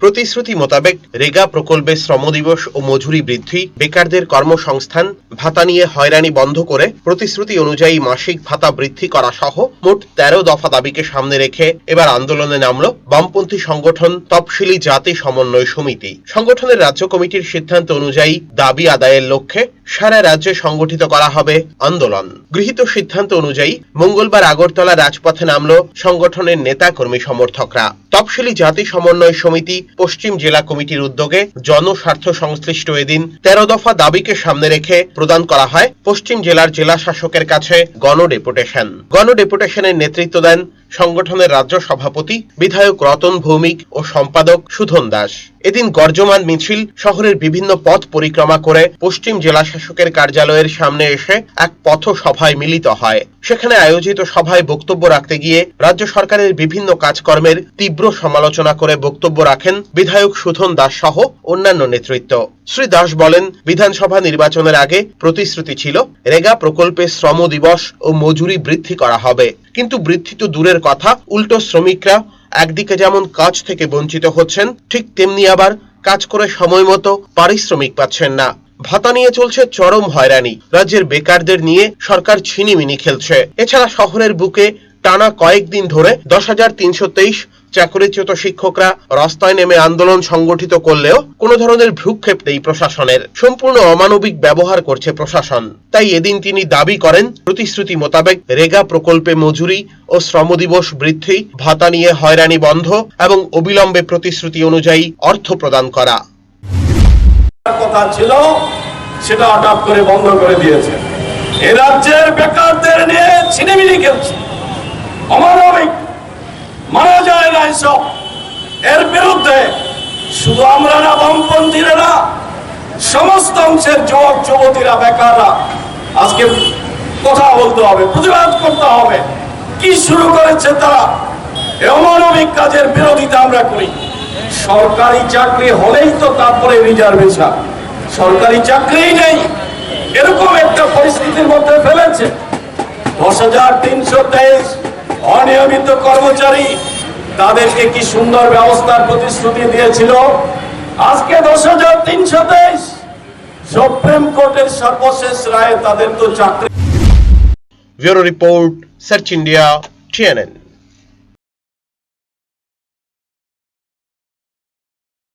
প্রতিশ্রুতি মোতাবেক রেগা প্রকল্পে শ্রম দিবস ও মজুরি বৃদ্ধি বেকারদের কর্মসংস্থান ভাতা নিয়ে হয়রানি বন্ধ করে প্রতিশ্রুতি অনুযায়ী মাসিক ভাতা বৃদ্ধি করা সহ মোট তেরো দফা দাবিকে সামনে রেখে এবার আন্দোলনে নামল বামপন্থী সংগঠন তপশিলি জাতি সমন্বয় সমিতি। সংগঠনের রাজ্য কমিটির সিদ্ধান্ত অনুযায়ী দাবি আদায়ের লক্ষ্যে সারা রাজ্যে সংগঠিত করা হবে আন্দোলন। গৃহীত সিদ্ধান্ত অনুযায়ী মঙ্গলবার আগরতলা রাজপথে নামল সংগঠনের নেতা কর্মী সমর্থকরা। তপশিলি জাতি সমন্বয় সমিতি পশ্চিম জেলা কমিটির উদ্যোগে জনস্বার্থ সংশ্লিষ্ট এদিন তেরো দফা দাবিকে সামনে রেখে প্রদান করা হয় পশ্চিম জেলার জেলা শাসকের কাছে গণ ডেপুটেশন। গণ ডেপুটেশনের নেতৃত্ব দেন সংগঠনের রাজ্য সভাপতি, বিধায়ক রতন ভৌমিক ও সম্পাদক সুধন দাস। এদিন গর্জমান মিছিল শহরের বিভিন্ন পথ পরিক্রমা করে পশ্চিম জেলা শাসকের কার্যালয়ের সামনে এসে এক পথ সভায় মিলিত হয়। সেখানে আয়োজিত সভায় বক্তব্য রাখতে গিয়ে রাজ্য সরকারের বিভিন্ন কাজকর্মের তীব্র সমালোচনা করে বক্তব্য রাখেন বিধায়ক সুধন দাস সহ অন্যান্য নেতৃত্ব। শ্রী দাস বলেন, বিধানসভা নির্বাচনের আগে প্রতিশ্রুতি ছিল, রেগা প্রকল্পে শ্রম দিবস ও মজুরি বৃদ্ধি করা হবে। কিন্তু বৃদ্ধি তো দূরের কথা, উল্টো শ্রমিকরা একদিকে যেমন কাজ থেকে বঞ্চিত হচ্ছেন, ঠিক তেমনি আবার কাজ করে সময় মতো পারিশ্রমিক পাচ্ছেন না। ভাতা নিয়ে চলছে চরম হয়রানি। রাজ্যের বেকারদের নিয়ে সরকার ছিনিমিনি খেলছে। এছাড়া শহরের বুকে টানা কয়েকদিন ধরে দশ হাজার তিনশো তেইশ চাকরিচ্যুত শিক্ষকরা, রাস্তায় নেমে আন্দোলন সংগঠিত করলেও কোনো ধরনের ভ্রুক্ষেপ নেই প্রশাসনের। সম্পূর্ণ অমানবিক ব্যবহার করছে প্রশাসন। তাই এদিন তিনি দাবি করেন, প্রতিশ্রুতি মোতাবেক রেগা প্রকল্পে মজুরি ও শ্রম দিবস বৃদ্ধি, ভাতা নিয়ে হয়রানি বন্ধ এবং অবিলম্বে প্রতিশ্রুতি অনুযায়ী অর্থ প্রদান করা। কথা ছিল, সেটা হঠাৎ করে বন্ধ করে দিয়েছে। এ রাজ্যের বেকারদের নিয়ে ছিনিমিনি খেলছে। অমানবিক মানা যায় এসব এর বিরুদ্ধে শুধু আমরা না, বামপন্থীরা সমস্ত অংশের যুবক, যুবতীরা, বেকাররা, আজকে কথা বলতে হবে, প্রতিবাদ করতে হবে। কি শুরু করেছে তারা? অমানবিক কাজের বিরোধিতা আমরা করি। সরকারি চাকরি হলেই তো তারপরে রিজার্ভেশন। সরকারি চাকরিই নেই। এরকম একটা পরিস্থিতির মধ্যে ফেলেছে। দশ হাজার তিনশো তেইশ অনিয়মিত কর্মচারী তাদেরকে কি সুন্দর ব্যবস্থার প্রতিশ্রুতি দিয়েছিল? আজকে দশ হাজার তিনশো তেইশ। সুপ্রিম কোর্টের সর্বশেষ রায়ে তাদের তো চাকরি bureau report, search India, TNN.